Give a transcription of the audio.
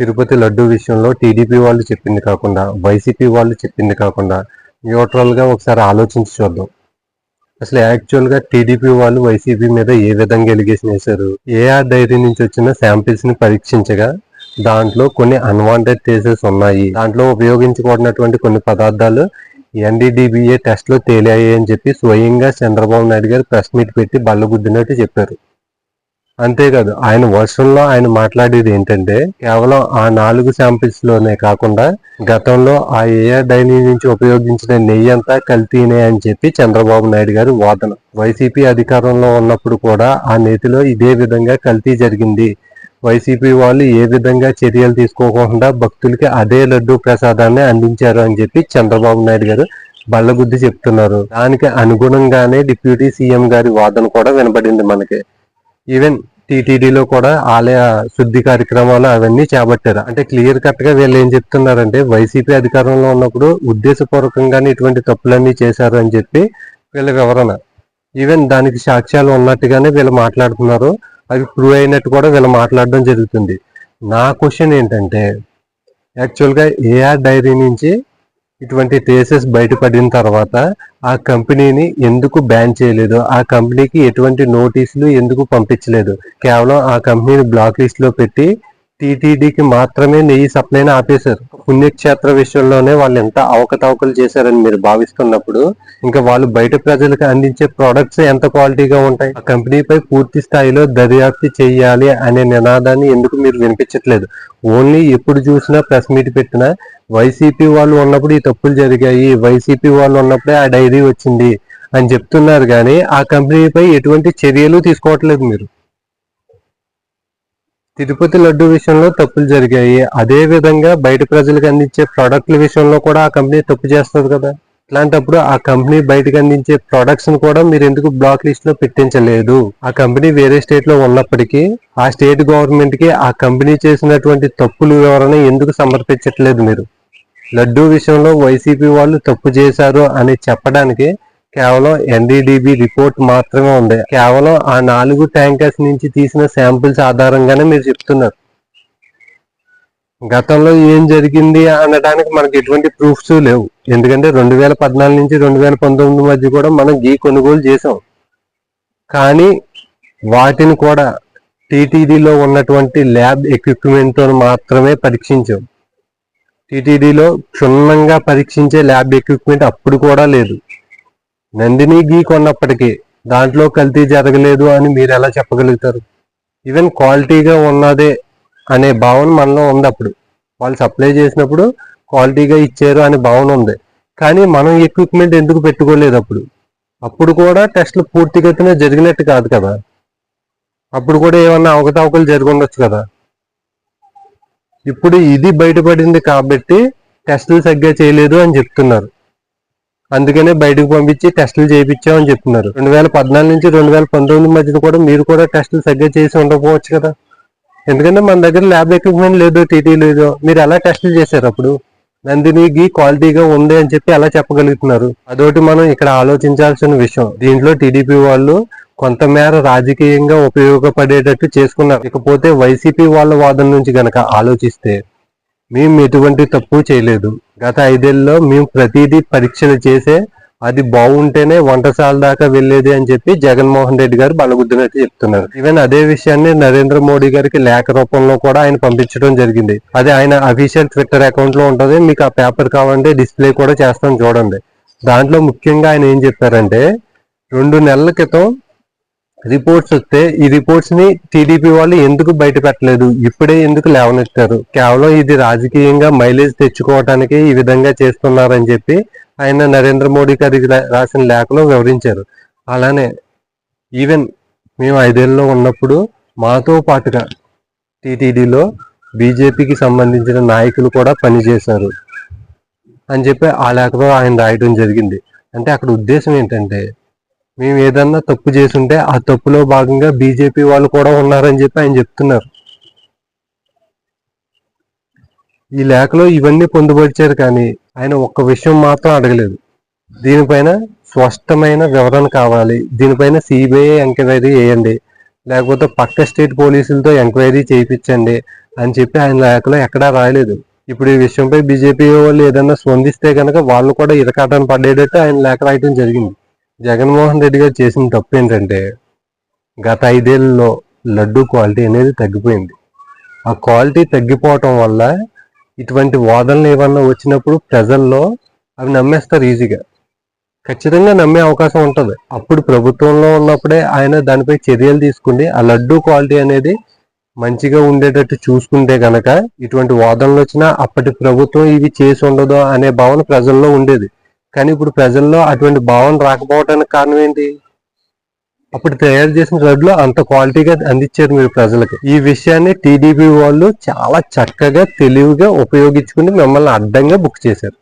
తిరుపతి లడ్డు విషయంలో టీడీపీ వాళ్ళు చెప్పింది కాకుండా వైసీపీ వాళ్ళు చెప్పింది కాకుండా న్యూట్రల్గా ఒకసారి ఆలోచించి చూద్దాం. అసలు యాక్చువల్గా టీడీపీ వాళ్ళు వైసీపీ మీద ఏ విధంగా ఎలిగేషన్ వేశారు? ఏఆర్ డైరీ నుంచి వచ్చిన శాంపిల్స్ని పరీక్షించగా దాంట్లో కొన్ని అన్వాంటెడ్ కేసెస్ ఉన్నాయి. దాంట్లో ఉపయోగించకూడనటువంటి కొన్ని పదార్థాలు ఎన్డీడీబీఏ టెస్ట్లో తేలాయి అని చెప్పి స్వయంగా చంద్రబాబు నాయుడు గారు ప్రెస్ మీట్ పెట్టి బల్లగుద్దినట్టు చెప్పారు. అంతేకాదు ఆయన వర్షంలో ఆయన మాట్లాడేది ఏంటంటే కేవలం ఆ నాలుగు శాంపిల్స్లోనే కాకుండా గతంలో ఆ ఏఆర్ డైలీ నుంచి ఉపయోగించిన నెయ్యి అంతా కల్తీనే అని చెప్పి చంద్రబాబు నాయుడు గారి వాదన. వైసీపీ అధికారంలో ఉన్నప్పుడు కూడా ఆ నేతిలో ఇదే విధంగా కల్తీ జరిగింది. వైసీపీ వాళ్ళు ఏ విధంగా చర్యలు తీసుకోకుండా భక్తులకి అదే లడ్డు ప్రసాదాన్ని అందించారు అని చెప్పి చంద్రబాబు నాయుడు గారు బల్లగుద్ది చెప్తున్నారు. దానికి అనుగుణంగానే డిప్యూటీ సీఎం గారి వాదన కూడా వినబడింది మనకి. ఈవెన్ టీటీడీలో కూడా ఆలయ శుద్ధి కార్యక్రమాలు అవన్నీ చేపట్టారు. అంటే క్లియర్ కట్గా వీళ్ళు ఏం చెప్తున్నారంటే వైసీపీ అధికారంలో ఉన్నప్పుడు ఉద్దేశపూర్వకంగానే ఇటువంటి తప్పులన్నీ చేశారు అని చెప్పి వీళ్ళ వివరణ. ఈవెన్ దానికి సాక్ష్యాలు ఉన్నట్టుగానే వీళ్ళు మాట్లాడుతున్నారు. అవి ప్రూవ్ అయినట్టు కూడా వీళ్ళు మాట్లాడడం జరుగుతుంది. నా క్వశ్చన్ ఏంటంటే యాక్చువల్గా ఏఆర్ డైరీ నుంచి ఇటువంటి కేసెస్ బయటపడిన తర్వాత ఆ కంపెనీని ఎందుకు బ్యాన్ చేయలేదు? ఆ కంపెనీకి ఎటువంటి నోటీసులు ఎందుకు పంపించలేదు? కేవలం ఆ కంపెనీని బ్లాక్ లిస్ట్లో పెట్టి టీటీడీకి మాత్రమే నెయ్యి సప్లైని ఆపేశారు. పుణ్యక్షేత్ర విషయంలోనే వాళ్ళు ఎంత అవకతవకలు చేశారని మీరు భావిస్తున్నప్పుడు ఇంకా వాళ్ళు బయట ప్రజలకు అందించే ప్రొడక్ట్స్ ఎంత క్వాలిటీగా ఉంటాయి? ఆ కంపెనీపై పూర్తి స్థాయిలో దర్యాప్తు చేయాలి అనే నినాదాన్ని ఎందుకు మీరు వినిపించట్లేదు? ఓన్లీ ఎప్పుడు చూసినా ప్రెస్ మీట్ పెట్టినా వైసీపీ వాళ్ళు ఉన్నప్పుడు ఈ తప్పులు జరిగాయి వైసీపీ వాళ్ళు ఉన్నప్పుడే ఆ డైరీ వచ్చింది అని చెప్తున్నారు కానీ ఆ కంపెనీపై ఎటువంటి చర్యలు తీసుకోవట్లేదు మీరు. తిరుపతి లడ్డు విషయంలో తప్పులు జరిగాయి. అదే విధంగా బయట ప్రజలకు అందించే ప్రొడక్ట్ల విషయంలో కూడా ఆ కంపెనీ తప్పు చేస్తుంది కదా. ఇట్లాంటప్పుడు ఆ కంపెనీ బయటకు అందించే ప్రొడక్ట్స్ కూడా మీరు ఎందుకు బ్లాక్ లిస్ట్లో పెట్టించలేదు? ఆ కంపెనీ వేరే స్టేట్లో ఉన్నప్పటికీ ఆ స్టేట్ గవర్నమెంట్కి ఆ కంపెనీ చేసినటువంటి తప్పులు వివరణ ఎందుకు సమర్పించట్లేదు మీరు? లడ్డూ విషయంలో వైసీపీ వాళ్ళు తప్పు చేశారు అని చెప్పడానికి కేవలం ఎన్డీడీబీ రిపోర్ట్ మాత్రమే ఉంది. కేవలం ఆ నాలుగు ట్యాంకర్స్ నుంచి తీసిన శాంపిల్స్ ఆధారంగానే మీరు చెప్తున్నారు. గతంలో ఏం జరిగింది అనడానికి మనకి ఎటువంటి ప్రూఫ్స్ లేవు. ఎందుకంటే రెండు వేల పద్నాలుగు నుంచి రెండు వేల పంతొమ్మిది మధ్య కూడా మనం గీ కొనుగోలు చేసాం కానీ వాటిని కూడా టీటీడీలో ఉన్నటువంటి ల్యాబ్ ఎక్విప్మెంట్తో మాత్రమే పరీక్షించాం. టీటీడీలో క్షుణ్ణంగా పరీక్షించే ల్యాబ్ ఎక్విప్మెంట్ అప్పుడు కూడా లేదు. నందిని గీ కొన్నప్పటికీ దాంట్లో కల్తీ జరగలేదు అని మీరు ఎలా చెప్పగలుగుతారు? ఈవెన్ క్వాలిటీగా ఉన్నదే అనే భావన మనలో ఉంది అప్పుడు. వాళ్ళు సప్లై చేసినప్పుడు క్వాలిటీగా ఇచ్చారు అనే భావన ఉంది. కానీ మనం ఎక్విప్మెంట్ ఎందుకు పెట్టుకోలేదు అప్పుడు? అప్పుడు కూడా టెస్ట్లు పూర్తిగతిన జరిగినట్టు కాదు కదా. అప్పుడు కూడా ఏమన్నా అవకతవకలు జరిగి ఉండొచ్చు కదా. ఇప్పుడు ఇది బయటపడింది కాబట్టి టెస్టులు సరిగ్గా చేయలేదు అని చెప్తున్నారు. అందుకనే బయటకు పంపించి టెస్టులు చేయించామని చెప్తున్నారు. రెండు వేల పద్నాలుగు నుంచి రెండు వేల పంతొమ్మిది మధ్యన కూడా మీరు కూడా టెస్టులు సరిగ్గా చేసి ఉండకపోవచ్చు కదా. ఎందుకంటే మన దగ్గర ల్యాబ్ ఎక్విప్మెంట్ లేదు టీటీ లేదు. మీరు ఎలా టెస్టులు చేశారు అప్పుడు? నందినికి క్వాలిటీగా ఉంది అని చెప్పి ఎలా చెప్పగలుగుతున్నారు? అదొకటి మనం ఇక్కడ ఆలోచించాల్సిన విషయం. దీంట్లో టీడీపీ వాళ్ళు కొంతమేర రాజకీయంగా ఉపయోగపడేటట్టు చేసుకున్నారు. ఇకపోతే వైసీపీ వాళ్ళ వాదన నుంచి గనక ఆలోచిస్తే మేము ఎటువంటి తప్పు చేయలేదు. గత ఐదేళ్ళలో మేము ప్రతిదీ పరీక్షలు చేసే అది బాగుంటేనే వంటశాల దాకా వెళ్ళేది అని చెప్పి జగన్మోహన్ రెడ్డి గారు బలగుద్దినట్టు చెప్తున్నారు. ఈవెన్ అదే విషయాన్ని నరేంద్ర మోడీ గారికి లేఖ రూపంలో కూడా ఆయన పంపించడం జరిగింది. అది ఆయన అఫీషియల్ ట్విట్టర్ అకౌంట్లో ఉంటుంది. మీకు ఆ పేపర్ కావాలంటే డిస్ప్లే కూడా చేస్తాం చూడండి. దాంట్లో ముఖ్యంగా ఆయన ఏం చెప్పారంటే రెండు నెలల క్రితం రిపోర్ట్స్ వస్తే ఈ రిపోర్ట్స్ని టీడీపీ వాళ్ళు ఎందుకు బయట పెట్టలేదు? ఇప్పుడే ఎందుకు లేవనెత్తారు? కేవలం ఇది రాజకీయంగా మైలేజ్ తెచ్చుకోవటానికి ఈ విధంగా చేస్తున్నారని చెప్పి ఆయన నరేంద్ర మోడీ గారికి రా- రాసిన లేఖలో వివరించారు. అలానే ఈవెన్ మేము ఐదేళ్ళలో ఉన్నప్పుడు మాతో పాటుగా టీటీడీలో బీజేపీకి సంబంధించిన నాయకులు కూడా పనిచేశారు అని చెప్పి ఆ లేఖలో ఆయన రాయడం జరిగింది. అంటే అక్కడ ఉద్దేశం ఏంటంటే మేము ఏదన్నా తప్పు చేసుంటే ఆ తప్పులో భాగంగా బీజేపీ వాళ్ళు కూడా ఉన్నారని చెప్పి ఆయన చెప్తున్నారు. ఈ లేఖలో ఇవన్నీ పొందుపరిచారు కానీ ఆయన ఒక్క విషయం మాత్రం అడగలేదు. దీనిపైన స్పష్టమైన వివరణ కావాలి. దీనిపైన సిబిఐ ఎంక్వైరీ చేయండి. లేకపోతే పక్క స్టేట్ పోలీసులతో ఎంక్వైరీ చేయించండి అని చెప్పి ఆయన లేఖలో ఎక్కడా రాయలేదు. ఇప్పుడు ఈ విషయంపై బీజేపీ వాళ్ళు ఏదైనా స్పందిస్తే కనుక వాళ్ళు కూడా ఇరకాటం పడేటట్టు ఆయన లేఖ రాయటం జరిగింది. జగన్మోహన్ రెడ్డి గారు చేసిన తప్పు ఏంటంటే గత ఐదేళ్ళలో లడ్డు క్వాలిటీ అనేది తగ్గిపోయింది. ఆ క్వాలిటీ తగ్గిపోవటం వల్ల ఇటువంటి వాదనలు ఏమన్నా వచ్చినప్పుడు ప్రజల్లో అవి నమ్మేస్తారు ఈజీగా. ఖచ్చితంగా నమ్మే అవకాశం ఉంటుంది. అప్పుడు ప్రభుత్వంలో ఉన్నప్పుడే ఆయన దానిపై చర్యలు తీసుకుండి ఆ లడ్డు క్వాలిటీ అనేది మంచిగా ఉండేటట్టు చూసుకుంటే గనక ఇటువంటి వాదనలు వచ్చినా అప్పటి ప్రభుత్వం ఇవి చేసి ఉండదు అనే భావన ప్రజల్లో ఉండేది. కానీ ఇప్పుడు ప్రజల్లో అటువంటి భావన రాకపోవడానికి కారణం ఏంటి? అప్పుడు తయారు చేసిన లడ్లు అంత క్వాలిటీగా అందించారు మీరు ప్రజలకు. ఈ విషయాన్ని టీడీపీ వాళ్ళు చాలా చక్కగా తెలివిగా ఉపయోగించుకుని మిమ్మల్ని అడ్డంగా బుక్ చేశారు.